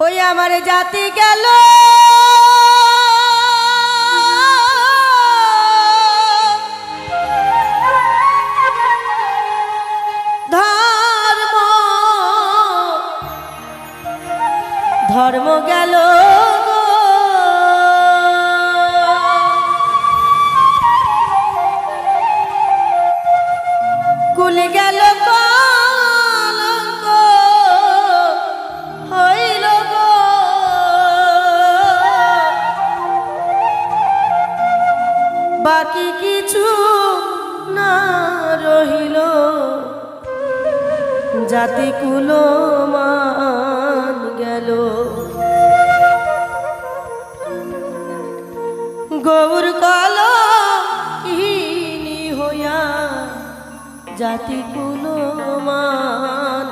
ওই আমার জাতি গেল। ধর্ম। ধর্ম গেল। জাতি কুলো মান গেল। গৌর কল হইয়া জাতি কুলো মান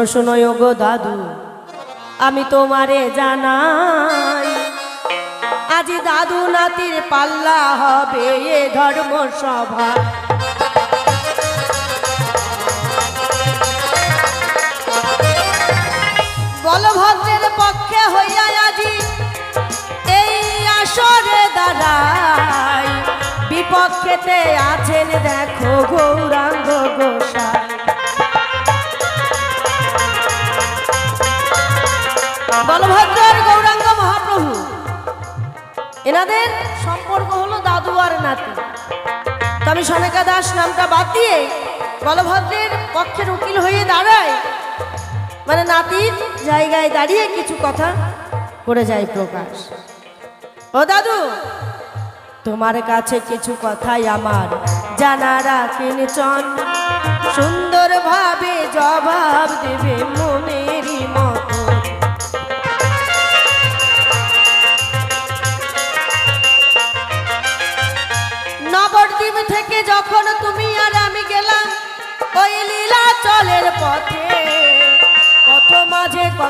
শোনো শোনো গো দাদু, আমি তোমারে জানাই। আজি দাদু নাতির পাল্লা হবে এ ধর্ম সভা বলভদ্রের পক্ষে হইয়া আজি এই আসরে দাঁড়াই। বিপক্ষেতে আছেন দেখো গৌরাঙ্গ গোসাই। বলভদ্র গৌরাঙ্গ মহাপ্রভু। এনাদের সম্পর্ক হলো দাদু আর নাতি। আমি সনেকা দাস নামটা বাদ দিয়ে বলভদ্রের পক্ষের উকিল হয়ে দাঁড়ায় মানে নাতির জায়গায় দাঁড়িয়ে কিছু কথা করে যায় প্রকাশ। ও দাদু, তোমার কাছে কিছু কথাই আমার জানা রাখেন চন। সুন্দরভাবে জবাব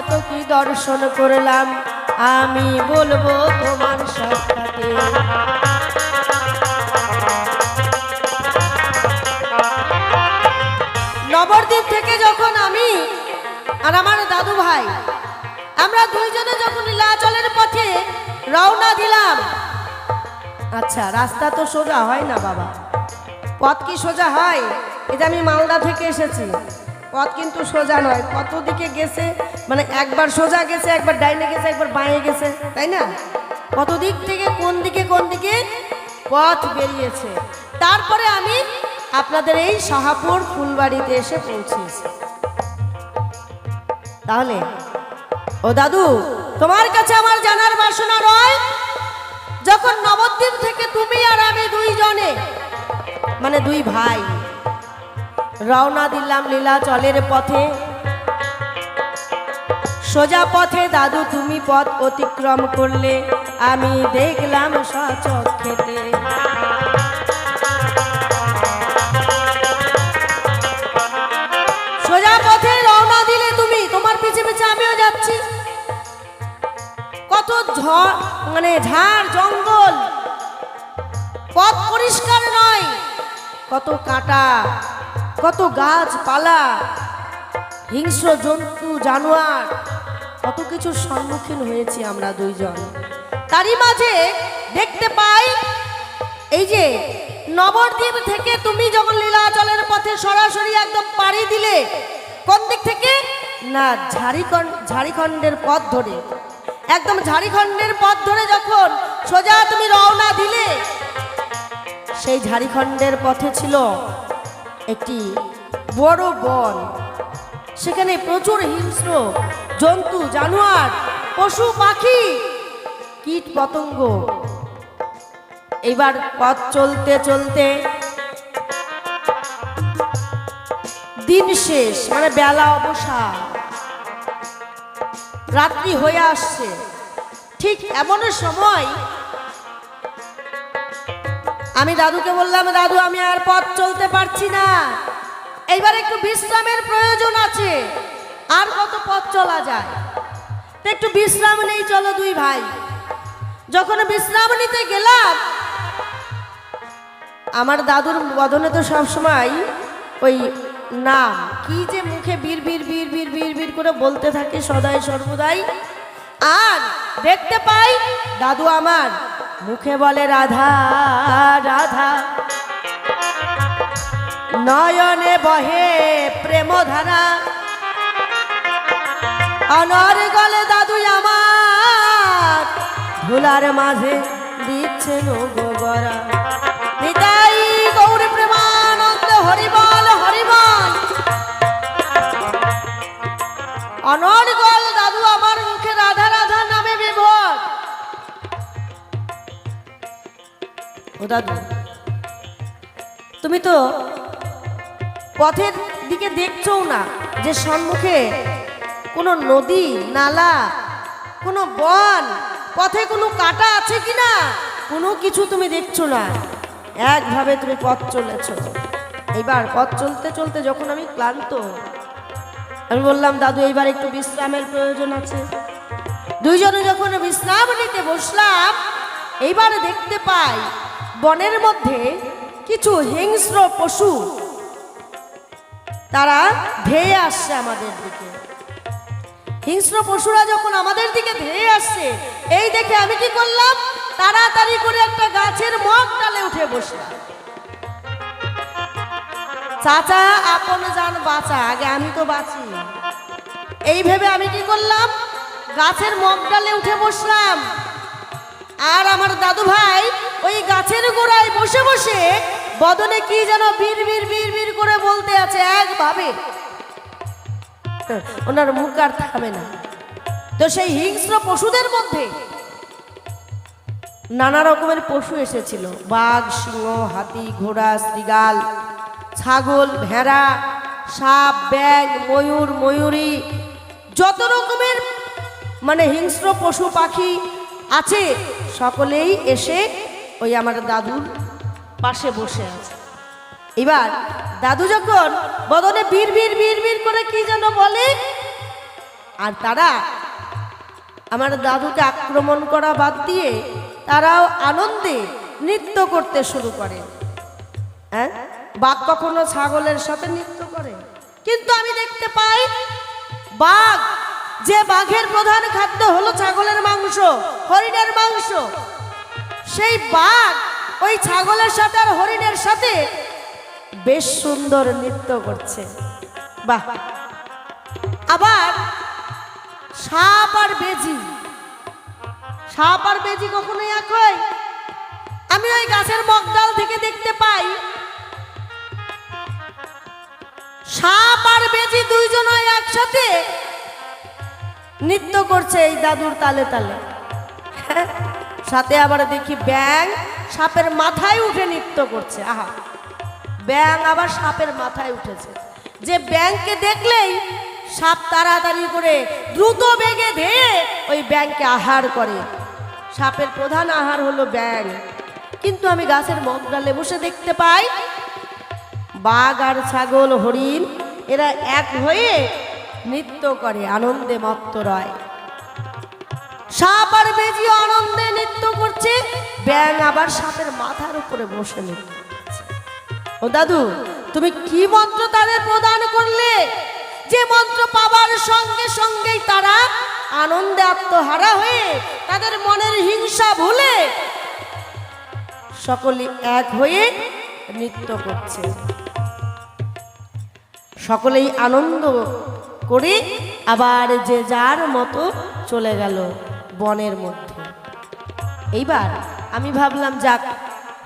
কত কি দর্শন করলাম, আমি বলব তোমার সাথে নবদ্বীপ থেকে যখন আমি আর আমার দাদু ভাই, আমরা দুইজনে যখন লীলাচলের পথে রওনা দিলাম আচ্ছা রাস্তা তো সোজা হয় না বাবা। পথ কি সোজা হয়? এটা আমি মালদা থেকে এসেছি। পথ কিন্তু সোজা নয়। কত দিকে গেছে মানে একবার সোজা গেছে, একবার ডাইনে গেছে, একবার বাঁয়ে গেছে, তাই না? কত দিক থেকে কোন দিকে কোন দিকে? পথ বেরিয়েছে। তারপরে আমি আপনাদের এই শাহাপুর ফুলবাড়িতে এসে পৌঁছেছি। তাহলে, ও দাদু, তোমার কাছে আমার জানার বাসনা রয়, যখন নবদ্বীপ থেকে তুমি আর আমি দুইজনে মানে দুই ভাই রওনা দিলাম লীলা চলের পথে। সোজা পথে দাদু তুমি পথ অতিক্রম করলে, আমি দেখলাম সচক্ষেতে সোজা পথে রওনা দিলে তুমি, তোমার পিছে পিছে আমিও যাচ্ছি। কত ঝড় মানে ঝাড়, জঙ্গল। পথ পরিষ্কার নয়, কত কাটা। কত গাছপালা হিংস্র জন্তু, জানোয়ার, কত কিছুর সম্মুখীন হয়েছি আমরা দুইজন। তারই মাঝে দেখতে পাই, এই যে নবদ্বীপ থেকে তুমি যখন লীলাচলের পথে সরাসরি একদম পাড়ি দিলে, কোন দিক থেকে? না, ঝাড়িখণ্ড, ঝাড়িখণ্ডের পথ ধরে। একদম ঝাড়িখণ্ডের পথ ধরে যখন সোজা তুমি রওনা দিলে, সেই ঝাড়িখণ্ডের পথে ছিল একটি বড় বন। সেখানে প্রচুর হিংস্র জন্তু, জানোয়ার, পশু, পাখি, কীট পতঙ্গ। এবার পথ চলতে চলতে দিন শেষ মানে বেলা অবসর রাত্রি হয়ে আসছে। ঠিক এমন সময় আমি দাদুকে বললাম, দাদু, আমি আর পথ চলতে পারছি না। এইবার একটু বিশ্রামের প্রয়োজন আছে। আর কত পথ চলা যায়? তো একটু বিশ্রাম নেই, চলো দুই ভাই। যখন বিশ্রাম নিতে গেলাম, আমার দাদুর বদনে তো সবসময় ওই নাম। কি যে মুখে বীর বীর বীর বীর বীর বীর করে বলতে থাকে সদাই সর্বদাই। আর দেখতে পাই দাদু আমার মুখে বলে রাধা রাধা। নয়নে বহে প্রেমধারা। অনর গলে দাদু আমার, ধুলার মাঝে দিচ্ছে গোবরা নিতাই গৌর প্রেমানন্দ, হরিবল হরিবল। অনর্গল ও দাদু, তুমি তো পথের দিকে দেখছ না যে সম্মুখে কোনো নদী, নালা, কোনো বন, পথে কোনো কাটা আছে কি না? কোনো কিছু তুমি দেখছ না। একভাবে তুমি পথ চলেছ। এইবার পথ চলতে চলতে যখন আমি ক্লান্ত, আমি বললাম, দাদু, এইবার একটু বিশ্রামের প্রয়োজন আছে। দুইজনে যখন বিশ্রাম নিতে বসলাম, এইবার দেখতে পাই বনের মধ্যে কিছু হিংস্র পশু। তারা ধেয়ে আসছে আমাদের দিকে। হিংস্র পশুরা যখন আমাদের দিকে ধেয়ে আসছে, এই দেখে আমি কি করলাম? তাড়াতাড়ি করে একটা গাছের মগ ডালে উঠে বসলাম। চাচা, আপন যান বাঁচা, আগে আমি তো বাঁচি। এই ভেবে আমি কি করলাম? গাছের মগ ডালে উঠে বসলাম। আর আমার দাদু ভাই ওই গাছের গোড়ায় বসে বসে বদনে কি যেন বীর বীর বীর বীর করে বলতে আছে একভাবে। ওনার মুখ আর থামে না। তো সেই হিংস্র পশুদের মধ্যে নানা রকমের পশু এসেছিল। বাঘ, সিংহ, হাতি, ঘোড়া শ্রীগাল ছাগল, ভেড়া, সাপ ব্যাগ ময়ূর, ময়ূরী, যত রকমের মানে হিংস্র পশু পাখি আছে সকলেই এসে ওই আমার দাদুর পাশে বসে আছে। এবার দাদু যখন বদনে বীর বীর বীর বীর করে কি যেন বলে, আর তারা আমার দাদুকে আক্রমণ করা বাদ দিয়ে তারাও আনন্দে নৃত্য করতে শুরু করে। হ্যাঁ? বাঘ কখনো ছাগলের সাথে নৃত্য করে? কিন্তু আমি দেখতে পাই বাঘ যে বাঘের প্রধান খাদ্য হলো ছাগলের মাংস, হরিণের মাংস। সেই বাঘ ওই ছাগলের সাথে আর হরিণের সাথে বেশ সুন্দর নৃত্য করছে। বাহ। আবার সাপ আর বেজি। সাপ আর বেজি কখনোই এক হয়? আমি ওই গাছের মগডাল থেকে দেখতে পাই। সাপ আর বেজি দুইজন একসাথে নৃত্য করছে এই দাদুর তালে তালে। সাথে আবার দেখি ব্যাং সাপের মাথায় উঠে নৃত্য করছে। আহা ব্যাং আবার সাপের মাথায় উঠেছে। যে ব্যাংকে দেখলেই সাপ তাড়াতাড়ি করে দ্রুত বেগে ধেয়ে ওই ব্যাংকে আহার করে। সাপের প্রধান আহার হলো ব্যাং কিন্তু আমি গাছের মগডালে বসে দেখতে পাই, বাঘ আর ছাগল হরিণ, এরা এক হয়ে নৃত্য করে, আনন্দে মত্ত রয়। সাপ আর বেজি আনন্দে নৃত্য করছে ব্যাং আবার সাপের মাথার উপরে বসে নৃত্য ও দাদু, তুমি কি মন্ত্র তাদের প্রদান করলে? যে মন্ত্র পাবার সঙ্গে সঙ্গেই তারা আনন্দে আত্মহারা হয়ে তাদের মনের হিংসা ভুলে সকলে এক হয়ে নৃত্য করছে। সকলেই আনন্দ করে আবার যে যার মতো চলে গেল বনের মধ্যে। এইবার আমি ভাবলাম, যাক,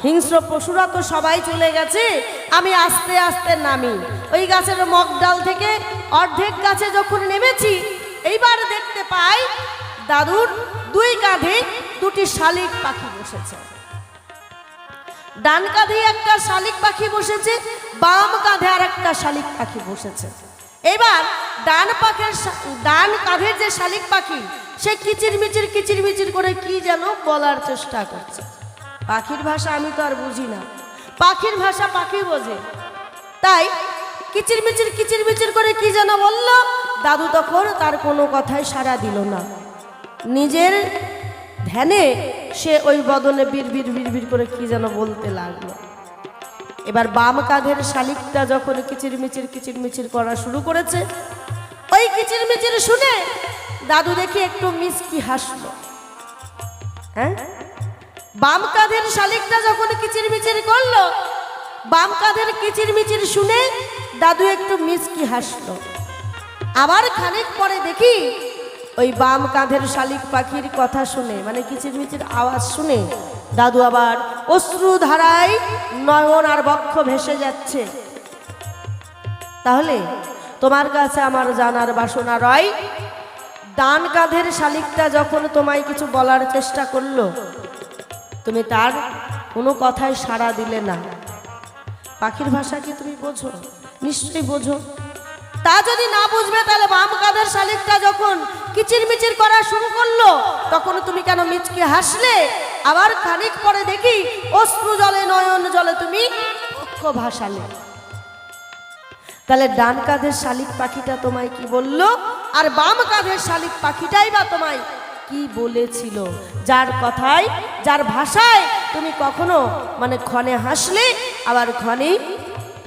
হিংস্র পশুরা তো সবাই চলে গেছে, আমি আস্তে আস্তে নামি। ওই গাছের মগডাল থেকে অর্ধেক গাছে যখন নেমেছি, এইবার দেখতে পাই দাদুর দুই কাঁধে দুটি শালিক পাখি বসেছে। ডান কাঁধে একটা শালিক পাখি বসেছে, বাম কাঁধে আর একটা শালিক পাখি বসেছে। এবার ডান পাখের ডান কাঁধের যে শালিক পাখি, সে কিচির মিচির কিচির মিচির করে কি যেন বলার চেষ্টা করছে। পাখির ভাষা আমি তো আর বুঝি না। পাখির ভাষা পাখি বোঝে। তাই কিচির মিচির কিচির মিচির করে কি যেন বলল, দাদু তখন তার কোনো কথাই সাড়া দিল না। নিজের ধ্যানে সে ওই বদনে বিড় বিড় বিড় করে কি যেন বলতে লাগল। এবার বাম কাঁধের শালিকটা যখন কিচির মিচির কিচির মিচির করা শুরু করেছে, ওই কিচির মিচির শুনে দাদু দেখি একটু মিসকি হাসলো। হ্যাঁ? বাম কাঁধের শালিকটা যখন কিচির মিচির করল, বাম কাঁধের কিচির মিচির শুনে দাদু একটু মিসকি হাসলো। আবার খানিক পরে দেখি ওই বাম কাঁধের শালিক পাখির কথা শুনে মানে কিচির মিচির আওয়াজ শুনে দাদু আবার অশ্রু ধারায় নয়ন আর বক্ষ ভেসে যাচ্ছে। তাহলে তোমার কাছে আমার জানার বাসনা রয়, ডান কাঁধের শালিকটা যখন তোমায় কিছু বলার চেষ্টা করল, তুমি তার কোনো কথায় সাড়া দিলে না। পাখির ভাষা কি তুমি বোঝো? নিশ্চয়ই বোঝো। তা যদি না বুঝবে, তাহলে বাম কাঁধের শালিকটা যখন কিচির মিচির করা শুরু করল। তখন তুমি কেন মিচকে হাসলে? আবার খানিক পরে দেখি অশ্রু জলে, নয়ন জলে তুমি ভাসালে। তাহলে ডান কাঁধের শালিক পাখিটা তোমায় কি বলল? আর বাম কাঁধের শালিক পাখিটাই বা তোমায় কি বলেছিল? যার কথায়, যার ভাষায় তুমি কখনো মানে ক্ষণে হাসলে, আবার ক্ষণে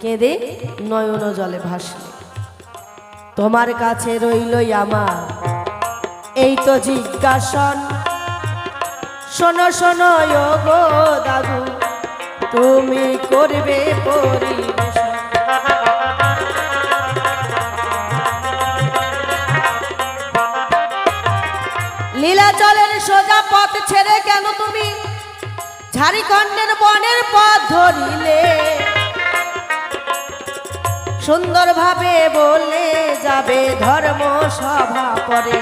কেঁদে নয়ন জলে ভাসলে। তোমার কাছে রইলই আমার এই তো জিজ্ঞাসন। শোনো শোনো গো দাদু, তুমি করবে পরিবেশন। লীলাচলের সোজা পথ ছেড়ে কেন তুমি? ঝাড়িখণ্ডের বনের পথ ধরিলে। সুন্দরভাবে বলে যাবে ধর্ম সভা পরে।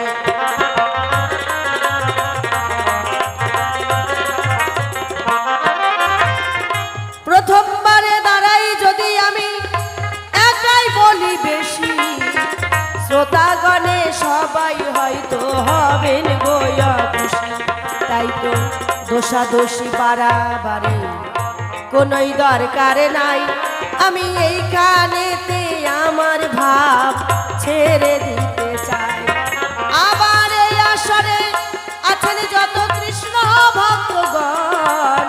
প্রথমবারে দাঁড়াই যদি আমি, একাই বলি বেশি। শ্রোতাগণে সবাই হয়তো হবেন গোয়া তাই তো দোষাদোষী বাড়াবাড়ি। কোনোই দরকার নাই। আমি এই কানেতে আমার ভাব ছেড়ে দিতে চাই। আবার এই আসরে আছেন যত কৃষ্ণ ভক্তগণ,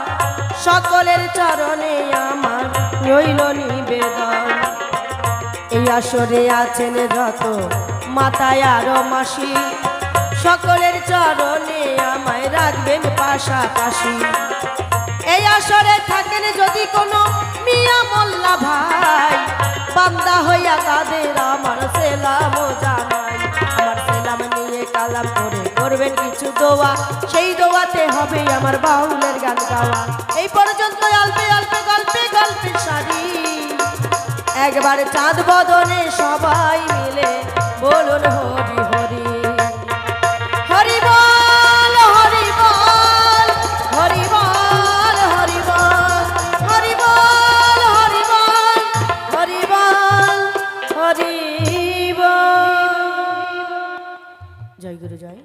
সকলের চরণে আমার রইল নিবেদন। এই আসরে আছেন যত মাতায় আরও মাসি, সকলের চরণে আমায় রাখবেন পাশাপাশি। এই আসরে থাকেন দোয়া, সেই দোয়াতে হবে আমার বাউলের গান গাওয়া। এই পর্যন্ত অল্পে অল্পে গল্পে গল্পে সারি। একবার চাঁদ বদনে সবাই মিলে বলুন হরি হরি। জয় গুরু জয়